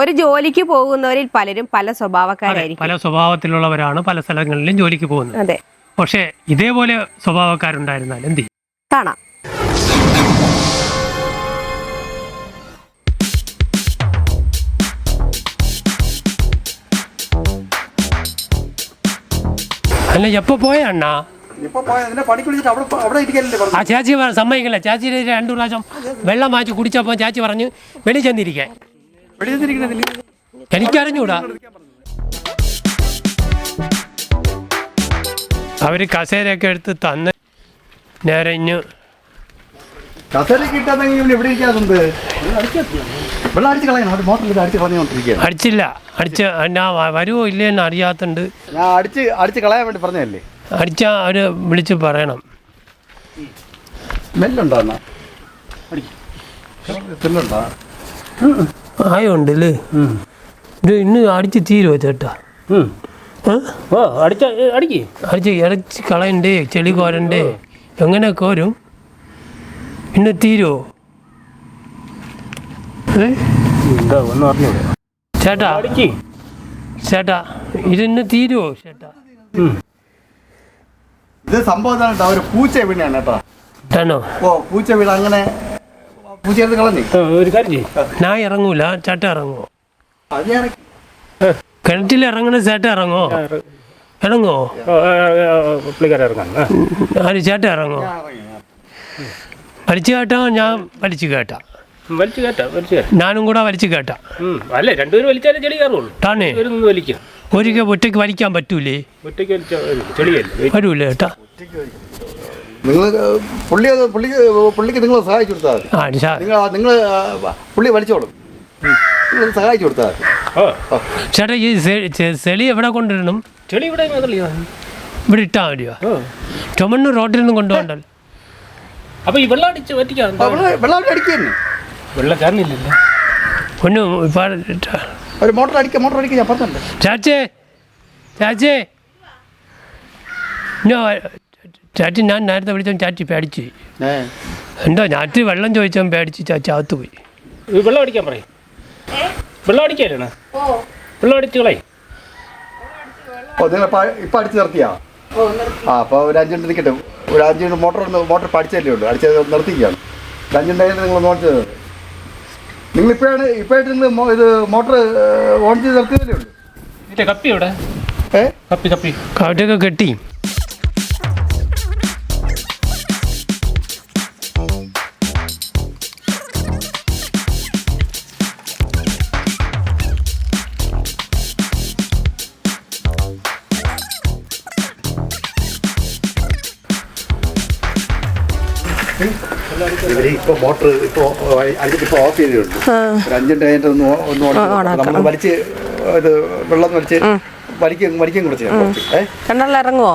ഒരു ജോലിക്ക് പോകുന്നവരിൽ പലരും പല സ്വഭാവക്കാരായിരിക്കും. പല സ്വഭാവത്തിലുള്ളവരാണ് പല സ്ഥലങ്ങളിലും ജോലിക്ക് പോകുന്നത്. അതെ. പക്ഷേ ഇതേപോലെ സ്വഭാവക്കാരുണ്ടായിരുന്നാൽ എന്ത് ചെയ്യും? കാണാം. അല്ല എപ്പോ പോയ അണ്ണാ? ആ ചാച്ചി സമ്മതിക്കല്ലേ. ചാച്ചി രണ്ടു പ്രാവശ്യം വെള്ളം മാറ്റി കുടിച്ചപ്പോൾ ചാച്ചി പറഞ്ഞു വെളി ചെന്നിരിക്കാൻ വെളിയിലിരിക്കണതില്ല എനിക്കറിഞ്ഞൂടാ. അവർ കസേരയൊക്കെ എടുത്ത് തന്ന് നേരെ ഇഞ്ഞ് അടിച്ചില്ല. അടിച്ച് എന്നാ വരുമോ ഇല്ലയെന്ന് അറിയാത്തുണ്ട്. അടിച്ച് അടിച്ച് കളയാൻ വേണ്ടി പറഞ്ഞല്ലേ അടിച്ചാ അവർ വിളിച്ച് പറയണം. സ്മെല്ലുണ്ടോ എന്നാ സ്മെല്ലുണ്ടോ ആയുണ്ട് അല്ലേ ഇത് ഇന്ന് അടിച്ച് തീരുമോ ചേട്ടാ? ഓ അടിച്ച അടിക്ക്. അടിച്ച് ഇറച്ചി കളയണ്ടേ ചെളി കോരണ്ടേ? എങ്ങനെ കോരും ഇന്ന് തീരുമോ? പറഞ്ഞു? ചേട്ടാ. അടിക്ക്. ചേട്ടാ ഇതിന്ന് തീരുമോ ചേട്ടാ? ഇത് സംഭവം ഒരു പൂച്ച വീണാണ് കേട്ടോ. ഓ പൂച്ച വീട് അങ്ങനെ പൂച്ച എടുത്ത് കളഞ്ഞേ ആ, ഒരു കാര്യം ചെയ്യ്. ഞാൻ ഇറങ്ങൂല ചേട്ട ഇറങ്ങുമോ ഞാൻ കിണറ്റിൽ ഇറങ്ങണ ചേട്ട ഇറങ്ങോ. ഇറങ്ങോ. ആര് ചേട്ട ഇറങ്ങോ വലിച്ചു കേട്ടാ ഞാൻ വലിച്ചു കേട്ടാ. വലിച്ചു കേട്ടാ വലിച്ചു കയറ്റാം ഞാനും കൂടെ വലിച്ചു കേട്ടാ. അല്ല രണ്ടുപേരും വലിച്ചാലേ ചെളി കയറുള്ളൂ. വലിക്കും. ഒരിക്കൽ ഒറ്റയ്ക്ക് വലിക്കാൻ പറ്റൂലേ? ഒറ്റയ്ക്ക് വലിച്ചാൽ വരൂലേ ചേട്ടാ നിങ്ങൾ പുള്ളി അത് പുള്ളിക്ക് പുള്ളിക്ക് നിങ്ങൾ സഹായിച്ചു കൊടുത്താൽ മതി. ആ ശാ- നിങ്ങൾ നിങ്ങൾ പുള്ളി വലിച്ചോളും. നിങ്ങൾ സഹായിച്ചു കൊടുത്താൽ മതി. ചേട്ടാ ഈ ചെ- ചെളി എവിടെ കൊണ്ടിടണം ചെളി ഇവിടെ മാത്രമല്ല ഇവിടെ ഇട്ടാൽ മതിയോ? റോട്ടിൽ നിന്നും കൊണ്ടുപോകണ്ടല്ലോ. അപ്പൊ ഈ വെള്ളം അടിച്ച് ആ, വെള്ളം വെള്ളം അടിക്കുക തന്നെ. വെള്ളം കയറുന്നില്ലല്ലോ ഒന്നും ഇപ്പം ഒരു മോട്ടർ അടിക്കുക മോട്ടർ അടിക്കുക ഞാൻ പറഞ്ഞിട്ടുണ്ട്. ചാച്ചേ ചാച്ചേ. ചാച്ചി ഞാൻ നേരത്തെ വിളിച്ച ചാച്ചി പേടിച്ച്. എന്തോ ഞാറ്റി വെള്ളം ചോദിച്ചാൽ പേടിച്ച് ചാച്ചി അകത്ത് പോയി. ഈ വെള്ളം അടിക്കാൻ പറയും. വെള്ളം അടിക്കാനാണ്. വെള്ളം അടിച്ച് നിങ്ങൾ ഇപ്പം അടിച്ച് നിർത്തിയാ? ആ അപ്പോൾ ഒരു അഞ്ചു മിനിറ്റ് നിൽക്കട്ടെ ഒരു അഞ്ചു മിനിറ്റ് മോട്ടർ മോട്ടർ പഠിച്ചല്ലേ ഉള്ളൂ. അടിച്ച് നിർത്തിക്കുകയാണ് ഒരു അഞ്ച് മിനിറ്റ് നിങ്ങൾ നോട്ട് നിങ്ങൾ ഇപ്പോഴാണ് ഇപ്പോഴായിട്ട് നിങ്ങൾ ഇത് മോട്ടർ ഓൺ ചെയ്ത് നിർത്തിയതല്ലേ ഉള്ളൂ? കപ്പി എവിടെ? ഏ? കപ്പി കപ്പി. കാട്ടൊക്കെ കെട്ടി. ഇപ്പോൾ മോട്ടർ ഇപ്പോൾ ഇപ്പോൾ ഓഫ് ചെയ്തിട്ടുണ്ട് ഒരു അഞ്ച് മിനിറ്റ് കഴിഞ്ഞിട്ട് ഒന്ന് ഒന്ന് നമ്മൾ വലിച്ച് ഇത് വെള്ളം വലിച്ച് വലിക്കും വലിക്കും കുറച്ച്. ഏ? കണ്ണല്ല ഇറങ്ങുവോ?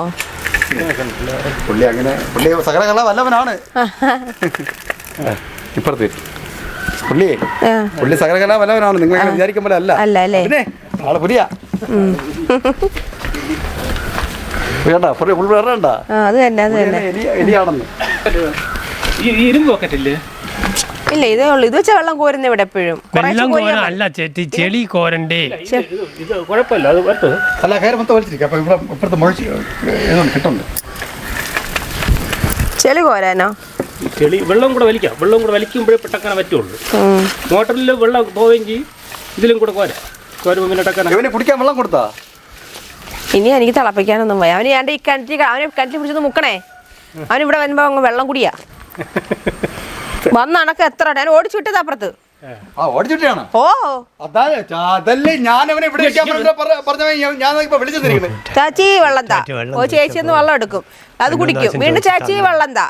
പുള്ളി അങ്ങനെ പുള്ളി സകലകല വല്ലവനാണ്. ഇപ്പുറത്ത്. പുള്ളി ആ, പുള്ളി സകലകല വല്ലവനാണ്. നിങ്ങൾ വിചാരിക്കും പോലെ അല്ല. പിന്നെ ആൾ പുലിയ. വേണ്ട പുള്ളി പുള്ളി വേണ്ട? എലിയാണെന്ന്. ഈ ഇരുമ്പ് ഇല്ല ഇതേ ഉള്ളൂ. ഇത് വെച്ച വെള്ളം കോരുന്ന ഇവിടെ എപ്പോഴും. വെള്ളം കോരാൻ അല്ല ചേട്ടി ചെളി കോരണ്ടേ? ഇത് കുഴപ്പമില്ല. അത് വരട്ടെ. അല്ല കയറി മൊത്തം വലിച്ചിരിക്കും. അപ്പൊ ഇവിടെ ഇപ്പുറത്ത് മുഴച്ച് ഏതുണ്ട് കിട്ടുന്നുണ്ട് ചെളി കോരാനോ? ചെളി വെള്ളം കൂടെ വലിക്കാം. വെള്ളം കൂടെ വലിക്കുമ്പോഴേ പെട്ടക്കനെ പറ്റുള്ളൂ. മോട്ടറിൽ വെള്ളം പോവെങ്കിൽ ഇതിലും കൂടെ കോരാം. കോരുമ്പോൾ പിന്നെ ടക്കന ഇവന് കുടിക്കാൻ വെള്ളം കൊടുത്താ? ഇനി എനിക്ക് തിളപ്പിക്കാനൊന്നും പോയി അവന് ഞാൻ ഈ കിണറ്റി അവനെ കിണറ്റി പിടിച്ചൊന്ന് മുക്കണേ. അവൻ ഇവിടെ വരുമ്പോ അങ്ങ് വെള്ളം കുടിയാ. വന്നണക്ക് എത്ര ഞാൻ ഓടിച്ചു വിട്ടത് അപ്പുറത്ത് ആ ഓടിച്ചിട്ടാണ് ഓ. അതാണ് അതല്ലേ ഞാൻ അവനെ ഇവിടെ ഞാൻ- ഇപ്പൊ ചാച്ചി വെള്ളം താ. ഓ ചേച്ചി ഒന്ന് വെള്ളം എടുക്കും. അത് കുടിക്കും. വീണ്ടും ചാച്ചി വെള്ളം താ.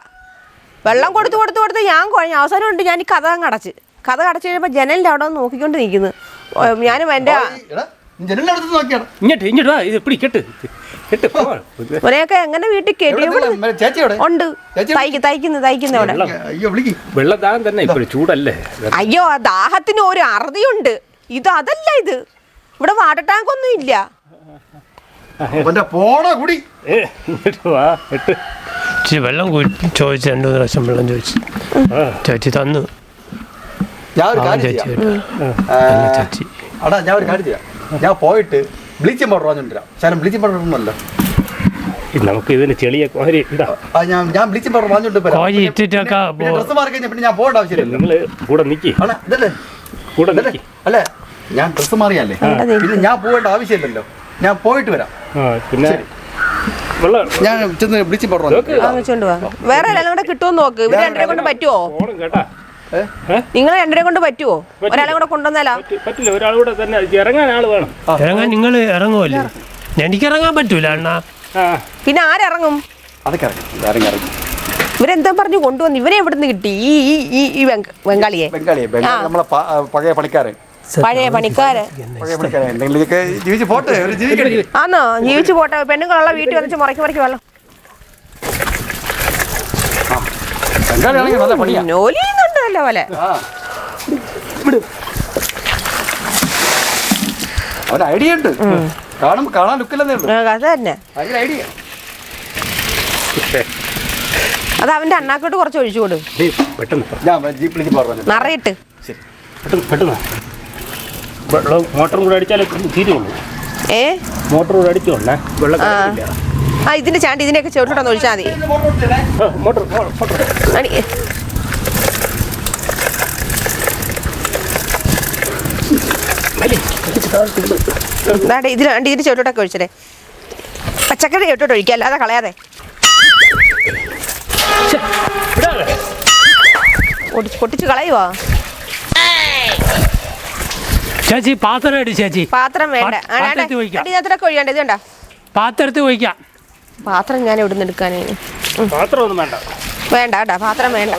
വെള്ളം കൊടുത്ത് കൊടുത്ത് കൊടുത്ത് ഞാൻ കുഴഞ്ഞ. അവസാനം ഉണ്ട് ഞാൻ ഈ കഥ അങ്ങ് അടച്ച്. കഥ അടച്ചു കഴിയുമ്പോൾ ജനലിന്റെ അവിടെ നോക്കിക്കൊണ്ട് നിൽക്കുന്നു. ഞാനും എന്റെ നോക്കിയാണ്. ഇങ്ങോട്ട് ഇങ്ങോട്ട് വാ ഇത് പിടി കെട്ട്. കെട്ട് എങ്ങനെ വീട്ടിൽ ഉണ്ട്. ചേച്ചി തയ്ക്ക് തയ്ക്കുന്നു തയ്ക്കുന്നു അവിടെ. അയ്യോ വിളിക്ക്. വെള്ളം ദാഹം തന്നെ ഇപ്പോഴും ചൂടല്ലേ? അയ്യോ ആ ദാഹത്തിന് ഒരു അറുതിയുണ്ട്. ഇത് അതല്ല ഇത്. ഇവിടെ വാട്ടർ ടാങ്ക് ഒന്നും ഇല്ല. പോണ കുടി. ഇച്ചിരി വെള്ളം കുടി- ചോദിച്ചു രണ്ടു മൂന്ന് പ്രാവശ്യം വെള്ളം ചോദിച്ചു. ചേച്ചി തന്നു. ചേച്ചി ചേച്ചി. അടാ ഞാൻ ഒരു കാര്യം ചെയ്യാം. ഞാൻ പോയിട്ട് ബ്ലീച്ചിങ് പൗഡർ വാങ്ങിട്ടുണ്ടരാം ശരം ബ്ലീച്ചിങ് പൗഡർ ഒന്നുമല്ല. നമുക്ക് ഇതിന് ചെളിയൊക്കെ ഒരു ഇതാ. ആ ഞാൻ ഞാൻ ബ്ലീച്ചിങ് പൗഡർ വാങ്ങിച്ചിട്ട് കോഴി ഇട്ടിട്ടൊക്കെ പോ- ഡ്രസ്സ് മാറി കഴിഞ്ഞാൽ പിന്നെ ഞാൻ പോകേണ്ട ആവശ്യമില്ല നിങ്ങൾ കൂടെ നിക്കി. അല്ല ഇതല്ലേ? കൂടെ ഇതല്ലേ? അല്ലേ? ഞാൻ ഡ്രസ്സ് മാറിയല്ലേ? പിന്നെ ഞാൻ പോകേണ്ട ആവശ്യമില്ലല്ലോ. ഞാൻ പോയിട്ട് വരാം. ആ പിന്നെ. ഞാൻ ചെന്ന് ബ്ലീച്ചിങ് പൗഡർ വാങ്ങി വാങ്ങിച്ചോണ്ട് വാ. വേറെ കിട്ടുമോ കൂടെ കിട്ടുമെന്ന് നോക്ക്. ഇവർ രണ്ടരെ കൊണ്ട് പറ്റുമോ കേട്ടാ? നിങ്ങൾ രണ്ടരെ കൊണ്ട് പറ്റുമോ ഒരാളെ കൂടെ കൊണ്ടുവന്നാലോ? പറ്റി- പറ്റില്ല. ഒരാളൂടെ തന്നെ ഇറങ്ങാൻ ആൾ വേണം. ഇറങ്ങാൻ നിങ്ങൾ ഇറങ്ങുമല്ലേ എനിക്ക് ഇറങ്ങാൻ പറ്റൂല അണ്ണാ. പിന്നെ ആരിറങ്ങും? ഇവരെന്താ പറഞ്ഞു കൊണ്ടുവന്നു? എവിടെ എവിടുന്ന് കിട്ടി? ഈ ഈ ഈ ഈ ബംഗ- ബംഗാളിയെ. ബംഗാളിയെ ബംഗാളി നമ്മളെ പഴയ പണിക്കാരൻ പഴയ പണിക്കാര്. ജീവിച്ച് പോട്ടെ ആന്നോ? ജീവിച്ചു പോട്ടെ. പെണ്ണുങ്ങളുള്ള വീട്ടിൽ വന്നിച്ച് മുറയ്ക്ക് മുറയ്ക്ക് വെള്ളം. ചെയ്യുന്നുണ്ടല്ലോ പോലെ ഐഡിയ ഉണ്ട്. കാണും കാണാൻ ലുക്കില്ലെന്നേ ഉള്ളൂ. ഭയങ്കര ഐഡിയ. അത് അവന്റെ അണ്ണാക്കോട്ട് കുറച്ച് ഒഴിച്ചു കൊടു. പെട്ടെന്ന് ഞാൻ ജീപ്പ് വിളിച്ച് പറഞ്ഞു. നിറയിട്ട്. ശരി. പെട്ടെന്ന് പെട്ടെന്ന് വെള്ളം മോട്ടറും കൂടെ അടിച്ചാലേ തീരുള്ളൂ. ഏ? മോട്ടർ കൂടെ അടിച്ചോണ്ടേ വെള്ളം ആ. ഇതിന്റെ ചാണ്ടി ഇതിനെയൊക്കെ ചുവട്ടിട്ടൊന്ന് ഒഴിച്ചാൽ മതി. മോട്ടർ താഴോട്ട് ഇതിൽ രണ്ട് ഇതിന്റെ ചുവട്ടോട്ടൊക്കെ ഒഴിച്ചേ പച്ചക്കറി ചോട്ടോട്ട് ഒഴിക്കുക അല്ലാതെ കളയാതെ. പൊട്ടിച്ച് കളയുവോ? ചേച്ചി പാത്രം ഇട് ചേച്ചി. പാത്രം വേണ്ട. ഇതിനകത്തൊക്കെ ഒഴിയാണ്ട് ഇത് കണ്ടോ പാത്രത്തിൽ ഒഴിക്കാം. പാത്രം ഞാൻ ഇവിടുന്ന് എടുക്കാനേ. പാത്രം ഒന്നും വേണ്ട. വേണ്ട കേട്ടാ പാത്രം വേണ്ട.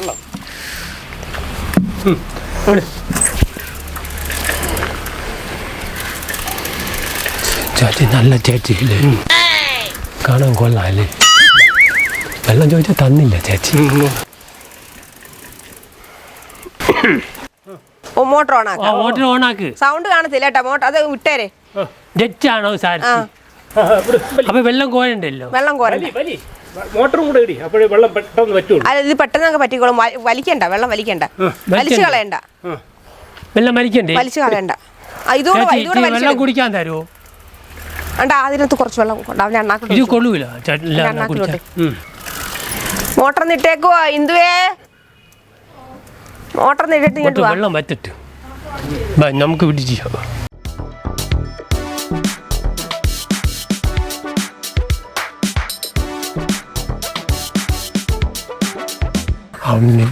ചേച്ചി നല്ല ചേച്ചി അല്ലേ കാണാൻ കൊള്ളാം അല്ലേ വെള്ളം ചോദിച്ചാൽ തന്നില്ല ചേച്ചി. ഓ മോട്ടർ ഓൺ ആ ആക്കാം ഓട്ടർ ഓണാക്ക് സൗണ്ട് കാണത്തില്ല കേട്ടോ മോട്ടർ അത് വിട്ടേരെ. ജഡ്ജാണോ സാർ? ആ. അപ്പൊ വെള്ളം കോരണ്ടല്ലോ? വെള്ളം കോരണ്ട. വലി. മോട്ടറും കൂടെ ഇടി. അപ്പോഴേ വെള്ളം പെട്ടെന്ന് പറ്റുള്ളൂ അല്ല ഇത് പെട്ടെന്ന് അങ്ങ് പറ്റിക്കോളും. വ- വലിക്കണ്ട വെള്ളം വലിക്കണ്ട. വലിച്ചു വലിക്കണ്ട. കളയണ്ട. വെള്ളം മരിക്കണ്ടേ വലിച്ചു കളയണ്ട. ആ, ഇതുകൂടെ ചേച്ചി ഇതുകൂടെ ഇച്ചിരി വലിച്ചു വെള്ളം കുടിക്കാൻ തരുമോ അണ്ട അതിനകത്ത് കുറച്ച് വെള്ളം ഇത് കൊള്ളൂല. മോട്ടർ നിട്ടേക്കുവാ ഇന്ദുവേ? മോട്ടർ നിട്ടിട്ട് ഇങ്ങോട്ട് വാ. വെള്ളം വറ്റിട്ട്. ബാ, നമുക്ക്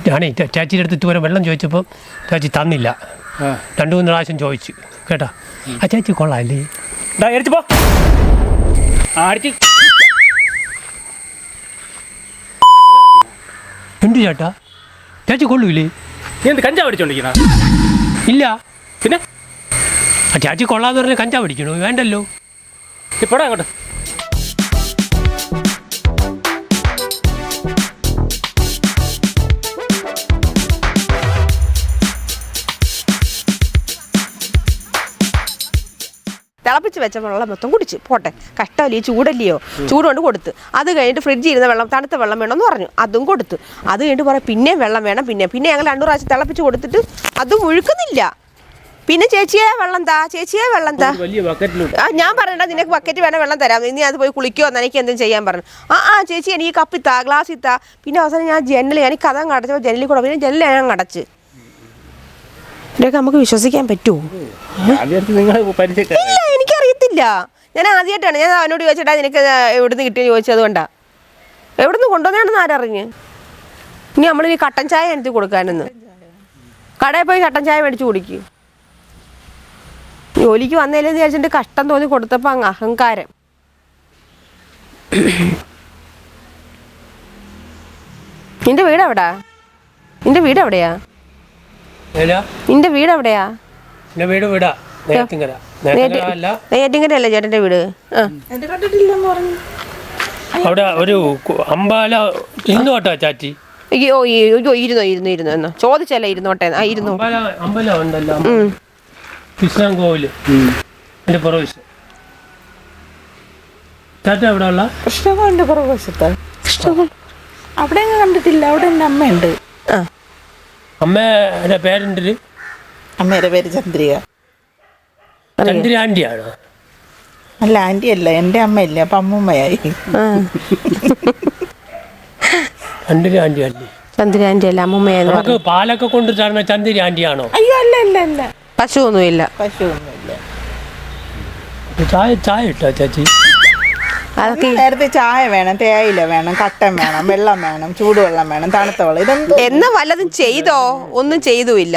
ഞാനേ ചേ- ചേച്ചിയുടെ അടുത്ത് ഇതുവരെ വെള്ളം ചോദിച്ചപ്പോൾ ചാച്ചി തന്നില്ല. രണ്ടു മൂന്ന് പ്രാവശ്യം ചോദിച്ചു. കേട്ടോ? ആ ചാച്ചി കൊള്ളാം അല്ലേ ദാ, എറിച്ച് പോ. ആ, അടിച്ച് എന്തു ചേട്ടാ? ചേച്ചി കൊള്ളൂലേ? നീ എന്ത് കഞ്ചാവ് അടിച്ചോണ്ടിരിക്കണ ഇല്ല. പിന്നെ? ആ ചേച്ചി കൊള്ളാന്ന് പറഞ്ഞാൽ കഞ്ചാവ് പിടിക്കണോ വേണ്ടല്ലോ. ഇപ്പോടാ അങ്ങോട്ട്. തിളപ്പിച്ച് വെച്ച വെള്ളം മൊത്തം കുടിച്ച്. പോട്ടെ. കഷ്ടമല്ലേ ചൂടല്ലയോ ചൂട് കൊണ്ട് കൊടുത്ത്. അത് കഴിഞ്ഞിട്ട് ഫ്രിഡ്ജിൽ ഇരുന്ന വെള്ളം തണുത്ത വെള്ളം വേണമെന്ന് പറഞ്ഞു. അതും കൊടുത്തു. അത് കഴിഞ്ഞിട്ട് പറയാം പിന്നെയും വെള്ളം വേണം പിന്നെ പിന്നെ ഞങ്ങൾ രണ്ടു പ്രാവശ്യം തിളപ്പിച്ച് കൊടുത്തിട്ട് അതും ഒഴുക്കുന്നില്ല പിന്നെ ചേച്ചിയെ വെള്ളം താ. ചേച്ചിയെ വെള്ളം താ. ആ ഞാൻ പറയണ്ട നിനക്ക് ബക്കറ്റ് വേണം വെള്ളം തരാം. ഇനി അത് പോയി കുളിക്കോ എനിക്ക് എന്തും ചെയ്യാൻ പറഞ്ഞു. ആ ആ ചേച്ചി എനിക്ക് കപ്പിത്താ ഗ്ലാസ് ഇത്താ. താ പിന്നെ അവസാനം ഞാൻ ജനൽ ഞാൻ കഥ അടച്ചപ്പോൾ ജനലിൽ കൂടെ പിന്നെ ജനലിൽ ഞാൻ അടച്ച്. ഇതൊക്കെ നമുക്ക് വിശ്വസിക്കാൻ പറ്റുമോ ഇല്ല എനിക്കറിയത്തില്ല. ഞാൻ ആദ്യമായിട്ടാണ് ഞാൻ അവനോട് ചോദിച്ചിട്ടാ നിനക്ക് എവിടുന്ന് കിട്ടിയെന്ന് ചോദിച്ചത് കൊണ്ടാ. എവിടുന്ന് കൊണ്ടുവന്നാണെന്ന് ആരറിഞ്ഞ് ഇനി നമ്മളിനി കട്ടൻ ചായ എടുത്ത് കൊടുക്കാനെന്ന്. കടയിൽ പോയി കട്ടൻ ചായ മേടിച്ച് കുടിക്കും. ജോലിക്ക് വന്നതിലെന്ന് വിചാരിച്ചിട്ട് കഷ്ടം തോന്നി കൊടുത്തപ്പോൾ അങ്ങ് അഹങ്കാരം. നിന്റെ വീട് എവിടാ നിന്റെ വീട് എവിടെയാ നിന്റെ വീട് എവിടെയാ? എന്റെ വീട് വീടാ നേരത്തിങ്കര നേരത്തിങ്കര അല്ല ചേട്ടന്റെ വീട്? അവിടെ ഒരു അമ്പാല ഇരുന്നോട്ടാ ചാച്ചി അയ്യോ അയ്യോ ഇരുന്നോ ഇരുന്നു ഇരുന്നു എന്നോ ചോദിച്ചല്ലേ ഇരുന്നോട്ടെ ആ ഇരുന്നു. അമ്പല അമ്പലം ഉണ്ടല്ലോ. കൃഷ്ണൻ കോവിൽ. എന്റെ പ്രൊവിഷൻ ചാറ്റ എവിടെ ഉള്ള? കൃഷ്ണകുണ്ട് പുറകുവശത്ത്. അവിടെ കണ്ടിട്ടില്ല അവിടെ എന്റെ അമ്മയുണ്ട്. അമ്മയുടെ പേരുണ്ട് അമ്മയുടെ പേര് ചന്ദ്രിക. ചന്ദ്രാന്റിയാണോ അല്ല ആന്റി അല്ല എന്റെ അമ്മയില്ല അപ്പം അമ്മൂമ്മയായി. ആ. ചന്ദ്രാന്റി അല്ലേ അമ്മൂമ്മയെന്ന് നമുക്ക് പാലൊക്കെ കൊണ്ട് തരുന്ന ചന്ദ്രാന്റിയാണോ അയ്യോ അല്ല അല്ല അല്ല. പശുവൊന്നുമില്ല. പശുവൊന്നുമില്ല. ചായ ചായ ഇട്ടോ ചേച്ചി? അതൊക്കെ നേരത്തെ ചായ വേണം തേയില വേണം കട്ടൻ വേണം വെള്ളം വേണം ചൂടുവെള്ളം വേണം തണുത്ത വെള്ളം ഇതൊന്നും എന്നാ വല്ലതും ചെയ്തോ? ഒന്നും ചെയ്തുമില്ല.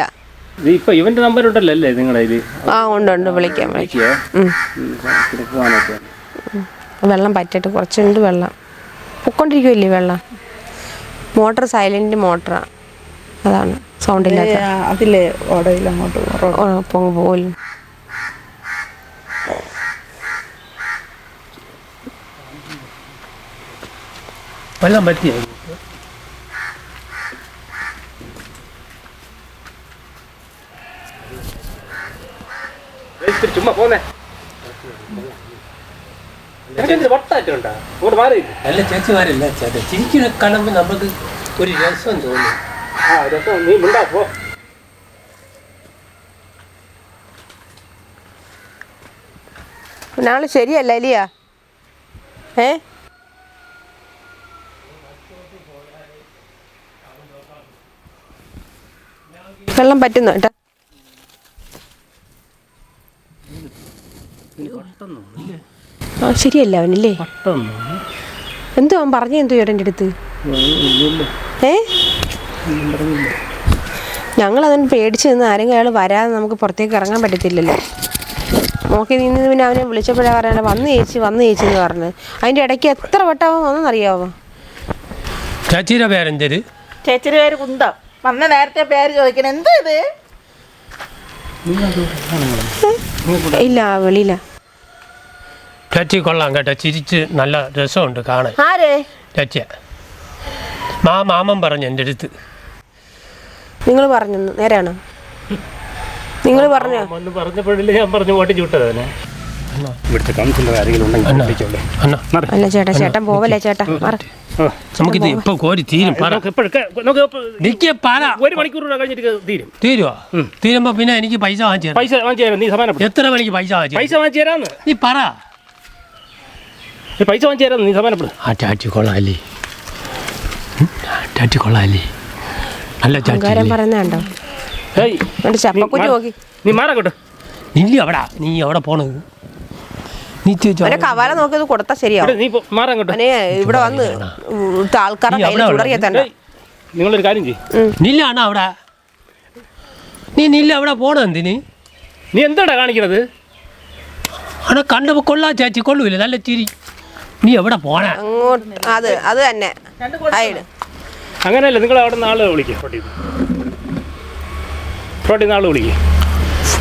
ഇത് ഇപ്പൊ ഇവന്റെ നമ്പർ ഉണ്ടല്ലോ അല്ലേ നിങ്ങളുടെ ആ ഉണ്ട് ഉണ്ട്. വിളിക്കാം വിളിക്കാം. ഉം. പോകാനൊക്കെ വെള്ളം പറ്റിട്ട് കുറച്ചുണ്ട് വെള്ളം. പൊക്കൊണ്ടിരിക്കുമല്ലേ വെള്ളം? മോട്ടർ സൈലന്റ് മോട്ടറാണ് അതാണ്. സൗണ്ട് ഇല്ലാത്ത അതിൽ ഓടയിൽ അങ്ങോട്ട് പോകും ഓ, പൊങ്ങ് പോലും വെള്ളം പറ്റിയോ ഇത്തിരി ചുമ്മാ പോന്നേ നിനക്കെന്ത് വട്ടാറ്റുണ്ടാ അങ്ങോട്ട് മാറി അല്ല ചേച്ചിമാരല്ല ചേട്ടാ ചിരിക്കുന്ന കാണുമ്പോൾ നമുക്ക് ഒരു രസം തോന്നും ആ രസം നീ മിണ്ടാ പോ നാളെ ശരിയല്ല അലിയ ഏ വെള്ളം പറ്റുന്നു? കേട്ടാ ആ ശരിയല്ല അവനല്ലേ? എന്തോ അവൻ പറഞ്ഞു എന്തോ ചേട്ടന്റെ അടുത്ത്? ഏ? ഞങ്ങൾ അതിന് പേടിച്ച് നിന്ന് ആരെങ്കിലും അയാൾ വരാതെ നമുക്ക് പുറത്തേക്ക് ഇറങ്ങാൻ പറ്റത്തില്ലല്ലോ. നോക്കി നിന്ന് പിന്നെ അവനെ വിളിച്ചപ്പോഴാണ് പറയാൻ വന്ന് ചേച്ചി വന്ന് ചേച്ചി എന്ന് പറഞ്ഞ് അതിന്റെ ഇടയ്ക്ക് എത്ര വട്ടം അവൻ വന്നെന്നറിയാവോ ചേച്ചിയുടെ പേരെന്തേര്? ചേച്ചിയുടെ പേര് കുന്ത. വന്ന നേരത്തെ പേര് ചോദിക്കണം. എന്താ ഇത്? ഇല്ല വെളിയില്ല. ചേച്ചി കൊള്ളാം കേട്ടോ. ചിരിച്ച് നല്ല രസമുണ്ട് കാണാൻ. ആരേ? ചേച്ചിയ. മാ മാമൻ പറഞ്ഞു എന്റെ അടുത്ത്. നിങ്ങൾ പറഞ്ഞു നേരാണോ? നിങ്ങൾ പറഞ്ഞോ? വന്ന് പറഞ്ഞപ്പോഴില്ല ഞാൻ പറഞ്ഞു ഓട്ടിച്ച് വിട്ടത് തന്നെ ഇവിടുത്തെ കൗൺസിലർ ആരെങ്കിലും ഉണ്ടെങ്കിൽ അണ്ണാ. വിളിച്ചോളെ. അണ്ണാ. അല്ല ചേട്ടാ ചേട്ടൻ പോവല്ലേ ചേട്ടാ. നമുക്കിത് ഇപ്പൊ കോരി തീരും. ഒരു മണിക്കൂർ കഴിഞ്ഞിട്ട് തീരും. തീരുവോ? തീരുമ്പോ പിന്നെ എനിക്ക് പൈസ വാങ്ങിച്ചു പൈസ വാങ്ങിച്ചു നീ സമാനപ്പെടും എത്ര മണിക്ക് പൈസ വാങ്ങിച്ചു പൈസ വാങ്ങിച്ചു തരാന്ന്. നീ പറ. പൈസ വാങ്ങിച്ചു തരാന്ന്. നീ സമാനപ്പെടും ആ നല്ല ചാച്ചി പറയുന്നുണ്ടോ ഏയ് എന്നിട്ട് ചപ്പക്കുറ്റി നീ മാറ്. നോക്കി. നീ മാറാക്കോട്ടെ നില്ല അവിടെ. നീ എവിടെ പോണത്. അവനെ കവാല നോക്കിയത് കൊടുത്താ ശരിയാവും. അവനെ ഇവിടെ വന്ന് ഇവിടുത്തെ ആൾക്കാരുടെ നീ കയ്യിൽ എവിടെയാ ചുടറിയെത്തണ്ട നിങ്ങളൊരു കാര്യം ചെയ്യും. നില്ലാണ് അവിടെ? നീ നില്ല അവിടെ പോണോ എന്തിന്? നീ എന്താടാ കാണിക്കണത്? അവിടെ കണ്ടപ്പോ കൊള്ളാ ചാച്ചി കൊള്ളൂല. നല്ല ചിരി. നീ എവിടെ പോണ? അങ്ങോട്ട് അത് അത് തന്നെ. അങ്ങനെയല്ല നിങ്ങൾ അവിടെ നാളെ വിളിക്കേ. റോട്ടിൽ നാളെ വിളിക്കുക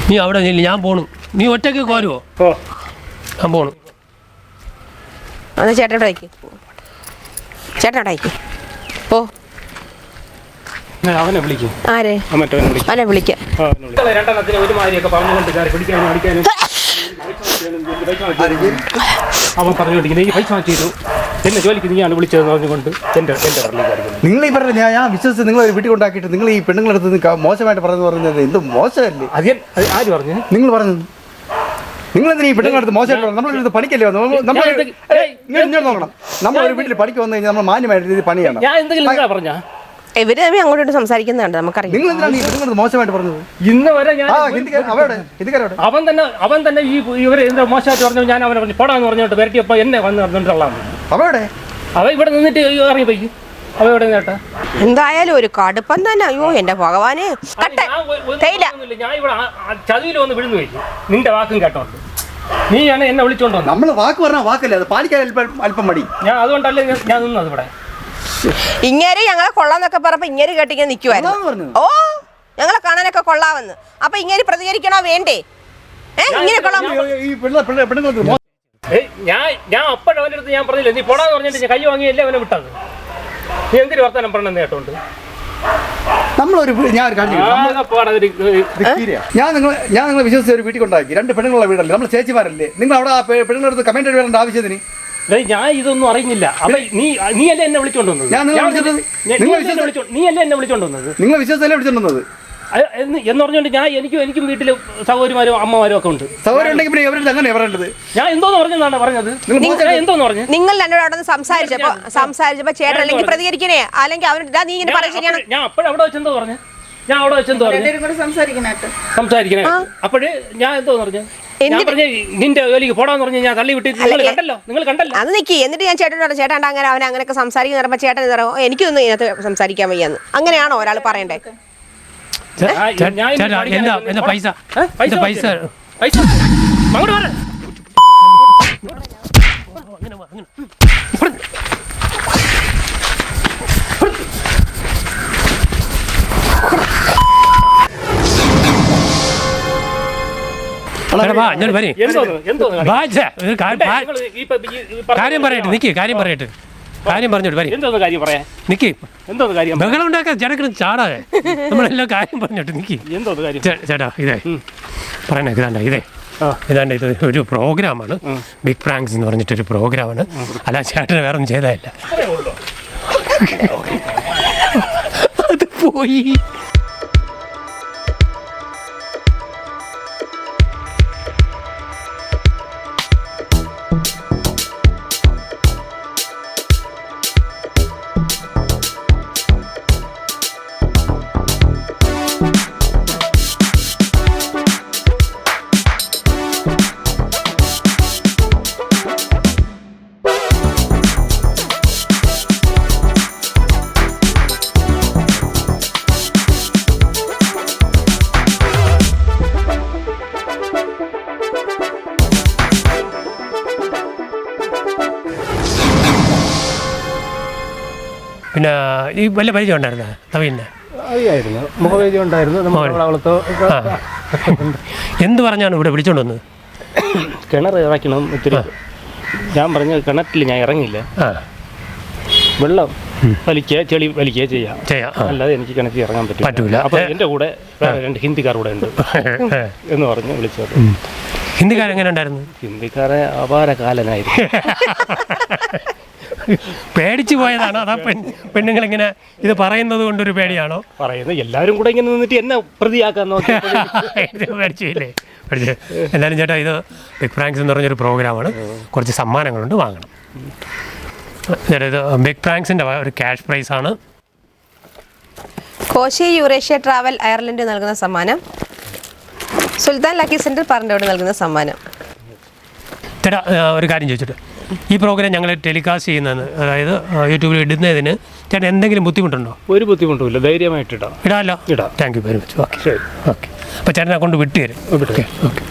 നീ അവിടെ നില്ല ഞാൻ പോണു. നീ ഒറ്റയ്ക്ക് കോരുവോ ഓ ഞാൻ പോണു. ചേട്ടൻ ഇവിടെ അയക്ക് ചേട്ടൻ അവിടെ അയക്ക് ഓ അവനെ വിളിക്കും. ആരെ? ആ മറ്റവനെ വിളിക്കും. അവനെ വിളിക്കാം. ആ, അവനെ വിളിക്കാം. രണ്ടെണ്ണത്തിന് ഒരുമാതിരിയൊക്കെ പറഞ്ഞുകൊണ്ട് കയറി പിടിക്കാനും അടിക്കാനും. അവൻ പറഞ്ഞുകൊണ്ടിരിക്കുന്നത് ഈ പൈസ മാറ്റിയിരുന്നു എന്നെ ജോലിക്ക് നീയാണ് വിളിച്ചതെന്ന് പറഞ്ഞുകൊണ്ട് എന്റെ എന്റെ പറഞ്ഞിരിക്കുന്നു നിങ്ങൾ ഈ പറഞ്ഞ ഞാൻ ഞാൻ വിശ്വസിച്ച് നിങ്ങൾ ഒരു വീട്ടിൽ കൊണ്ടാക്കിയിട്ട് നിങ്ങൾ ഈ പെണ്ണുങ്ങളെടുത്ത് മോശമായിട്ട് പറഞ്ഞു പറഞ്ഞത് എന്ത് മോശമല്ലേ? അത് ആര് പറഞ്ഞു? നിങ്ങൾ പറഞ്ഞത് നിങ്ങൾ എന്തിനാ ഈ പെണ്ണുങ്ങളടുത്ത് മോശമായിട്ട് പറഞ്ഞു നമ്മളെടുത്ത് പണിക്കല്ലേ വന്നു നമ്മൾ ഇങ്ങനെ നോക്കണം. നമ്മൾ ഒരു വീട്ടിൽ പണിക്ക് വന്നു കഴിഞ്ഞാൽ നമ്മൾ മാന്യമായിട്ട് രീതി പണിയാണ് ഞാൻ എന്തെങ്കിലും പറഞ്ഞാ? ഇവർ തമ്മിൽ അങ്ങോട്ടും സംസാരിക്കുന്നുണ്ട് നമുക്കറിയാം. നിങ്ങൾ എന്തിനാണ് ഈ പെണ്ണുങ്ങളടുത്ത് മോശമായിട്ട് പറഞ്ഞത്? ഇന്ന് വരെ ഞാൻ അവൻ തന്നെ അവൻ തന്നെ ഈ ഇവരെ എന്താ മോശമായിട്ട് പറഞ്ഞു ഞാൻ അവനെ പറഞ്ഞു പോടാന്ന് പറഞ്ഞിട്ട് വരട്ടിയപ്പോ എന്നെ വന്ന് പറഞ്ഞിട്ടുള്ളതാണ് അവിടെ അവ ഇവിടെ നിന്നിട്ട് ഇറങ്ങിപ്പോയി. അവ നേട്ടാ എന്തായാലും ഒരു കടുപ്പം തന്നെ. അയ്യോ എന്റെ ഭഗവാന്. കട്ടെ. തേയില. ഞാൻ ഇവിടെ ചതിയിൽ വന്ന് വിഴുന്നു പോയി നിന്റെ വാക്കും കേട്ടോണ്ട്. നീയാണ് എന്നെ വിളിച്ചോണ്ട് വന്നത്. നമ്മൾ വാക്ക് പറഞ്ഞ വാക്കല്ലേ? അത് പാലിക്കാൻ അല്പം അല്പം മടി. ഞാൻ അതുകൊണ്ടല്ലേ ഞാൻ- ഞാൻ നിന്നത് ഇവിടെ. ഇങ്ങേര് ഞങ്ങളെ കൊള്ളാന്നൊക്കെ പറഞ്ഞപ്പോ ഇങ്ങേര് കേട്ടിങ്ങനെ കൊള്ളാന്ന് നിക്കുവായിരുന്നു പറഞ്ഞോ? ഓ ഞങ്ങളെ കാണാനൊക്കെ കൊള്ളാവെന്ന് അപ്പൊ ഇങ്ങനെ പ്രതികരിക്കണോ വേണ്ടേ? ഏ ഇങ്ങനെ കൊള്ളാം. ഈ പെണ്ണു പെണ്ണുങ്ങൾക്ക് മോശം ഏയ് ഞാൻ ഞാൻ അപ്പോഴും അവന്റെ അടുത്ത് ഞാൻ പറഞ്ഞില്ല നീ പോടാന്ന് പറഞ്ഞിട്ട് ഞാൻ കൈ വാങ്ങിയല്ലേ അവനെ വിട്ടത്? എന്തിനു വർത്തമാനം പറഞ്ഞെന്ന് കേട്ടോണ്ട്? നമ്മളൊരു ഞാൻ ഒരു കാര്യം ഞാൻ നിങ്ങൾ ഞാൻ നിങ്ങളെ വിശ്വസിച്ച് ഒരു വീട്ടിൽ കൊണ്ടാക്കി. രണ്ട് പെണ്ണുങ്ങളുള്ള വീടല്ലേ? നമ്മൾ ചേച്ചിമാരല്ലേ? നിങ്ങൾ അവിടെ ആ പെണ്ണുങ്ങളുടെ അടുത്ത് കമന്റ് വേണ്ട ആവശ്യത്തിന് ഞാൻ ഇതൊന്നും അറിയുന്നില്ല. നീ നീ അല്ലേ എന്നെ വിളിച്ചോണ്ട് വന്നത്? നിങ്ങളെ എന്നെ വിളിച്ചോണ്ട് വന്നത്? എന്ന് എന്ന് പറഞ്ഞുകൊണ്ട് ഞാൻ എനിക്കും എനിക്കും വീട്ടിൽ സഹോദരിമാരും അമ്മമാരും ഒക്കെ ഉണ്ട്. സൗകര്യം ഉണ്ടെങ്കിൽ പിന്നെ ഇവരുടെ അങ്ങനെ പറയേണ്ടത് ഞാൻ എന്തോന്ന് പറഞ്ഞതാണ് പറഞ്ഞത്? നിങ്ങൾ ഞാൻ എന്തോന്ന് പറഞ്ഞു? നിങ്ങൾ എന്നോട് അവിടെ നിന്ന് സംസാരിച്ചപ്പോ സംസാരിച്ചപ്പോ ചേട്ടൻ അല്ലെങ്കിൽ പ്രതികരിക്കണേ? അല്ലെങ്കിൽ അവൻ ദാ നീ ഇങ്ങനെ ശരിയാണ്? ഞാൻ പറഞ്ഞു? ഞാൻ അവിടെ പറഞ്ഞു? സംസാരിക്കണേ. അപ്പോഴേ ഞാൻ എന്തോ പറഞ്ഞു? നിന്റെ ജോലിക്ക് പോടാന്ന് പറഞ്ഞു ഞാൻ തള്ളി വിട്ടിട്ട് നിങ്ങൾ കണ്ടല്ലോ? നിങ്ങൾ കണ്ടല്ലോ? അത് നിക്കി. എന്നിട്ട് ഞാൻ ചേട്ടനോട് പറഞ്ഞു ചേട്ടാ അങ്ങനെ? അവൻ അങ്ങനെയൊക്കെ സംസാരിക്കുന്ന പറയുമ്പോൾ ചേട്ടൻ പറയുക എനിക്കൊന്നും ഇതിനകത്ത് സംസാരിക്കാൻ വയ്യാന്ന്. അങ്ങനെയാണോ ഒരാൾ പറയണ്ടേ? എന്താ ഇരുന്ന് എന്താ. പൈസ? പൈസ പൈസ? അങ്ങോട്ട് പറ ഞാൻ കാര്യം പറയട്ടെ നിക്ക് കാര്യം പറയട്ടെ. കാര്യം പറഞ്ഞോട്ട് വരി. എന്തോന്ന് കാര്യം പറയാ? നിക്കി. എന്തോന്ന് കാര്യം ബഹളം ഉണ്ടാക്കാൻ ചേട്ടക്കിടും ചാടാതെ നമ്മളെല്ലാം കാര്യം പറഞ്ഞോട്ട് നിക്കി. എന്തോന്ന് കാര്യം? ചേട്ടാ ഇതേ. പറയണേ ഇതാണ്ട ഇതേ. ആ. ഇതാണ്ട് ഇത് ഒരു പ്രോഗ്രാമാണ്. ബിഗ് പ്രാങ്ക്സ് എന്ന് പറഞ്ഞിട്ടൊരു പ്രോഗ്രാമാണ്. അല്ല ചേട്ടന് വേറെ ഒന്നും ചെയ്തതല്ല അത് പോയി. വല്ല പരിചയം ഉണ്ടായിരുന്ന? നവീനെ അറിയായിരുന്നു. ഉണ്ടായിരുന്നു. ആ. എന്ത് പറഞ്ഞാണ് ഇവിടെ വിളിച്ചോണ്ട് വന്നത്? കിണർ ഇറക്കണം ഇത്തിരി. ഞാൻ പറഞ്ഞ കിണറ്റിൽ ഞാൻ ഇറങ്ങില്ല. വെള്ളം വലിക്കുക ചെളി വലിക്കുക ചെയ്യാം. അല്ലാതെ എനിക്ക് കിണറ്റിൽ ഇറങ്ങാൻ പറ്റൂല. പറ്റില്ല അപ്പൊ എന്റെ കൂടെ രണ്ട് ഹിന്ദിക്കാർ കൂടെ ഉണ്ട്. എന്ന് പറഞ്ഞ് വിളിച്ചത്. ഹിന്ദിക്കാരെങ്ങനെ ഉണ്ടായിരുന്നു? ഹിന്ദിക്കാരെ അപാര കാലനായിരുന്നു പേടിച്ചു പോയതാണോ? അതാ പെൺ പെണ്ണുങ്ങൾ ഇങ്ങനെ ഇത് പറയുന്നത് കൊണ്ടൊരു പേടിയാണോ? പറയുന്നത് എല്ലാവരും കൂടെ ഇങ്ങനെ നിന്നിട്ട് എന്നെ പ്രതിയാക്കാൻ പേടിച്ചില്ലേ പേടിച്ചു. എന്തായാലും ചേട്ടാ ഇത് ബിഗ് പ്രാങ്ക്സ് എന്ന് പറഞ്ഞൊരു പ്രോഗ്രാമാണ്. കുറച്ച് സമ്മാനങ്ങളുണ്ട് വാങ്ങണം. ചേട്ടാ ഇത് ബിഗ് പ്രാങ്ക്സിന്റെ ഒരു ക്യാഷ് ആണ്. കോശി യൂറേഷ്യ ട്രാവൽ അയർലൻഡ് നൽകുന്ന സമ്മാനം. സുൽത്താൻ ലക്കി സെന്റർ പറണ്ടോട് നൽകുന്ന സമ്മാനം. ചേട്ടാ ഒരു കാര്യം ചോദിച്ചിട്ട്. ഈ പ്രോഗ്രാം ഞങ്ങൾ ടെലികാസ്റ്റ് ചെയ്യുന്നതെന്ന് അതായത് യൂട്യൂബിൽ ഇടുന്നതിന് ചേട്ടൻ എന്തെങ്കിലും ബുദ്ധിമുട്ടുണ്ടോ? ഒരു ബുദ്ധിമുട്ടുമില്ല. ധൈര്യമായിട്ടിടാം ഇടാമല്ലോ ഇടാം. Thank you very much okay okay അപ്പോൾ ചേട്ടനെ കൊണ്ട് വിട്ടുതരും. Okay okay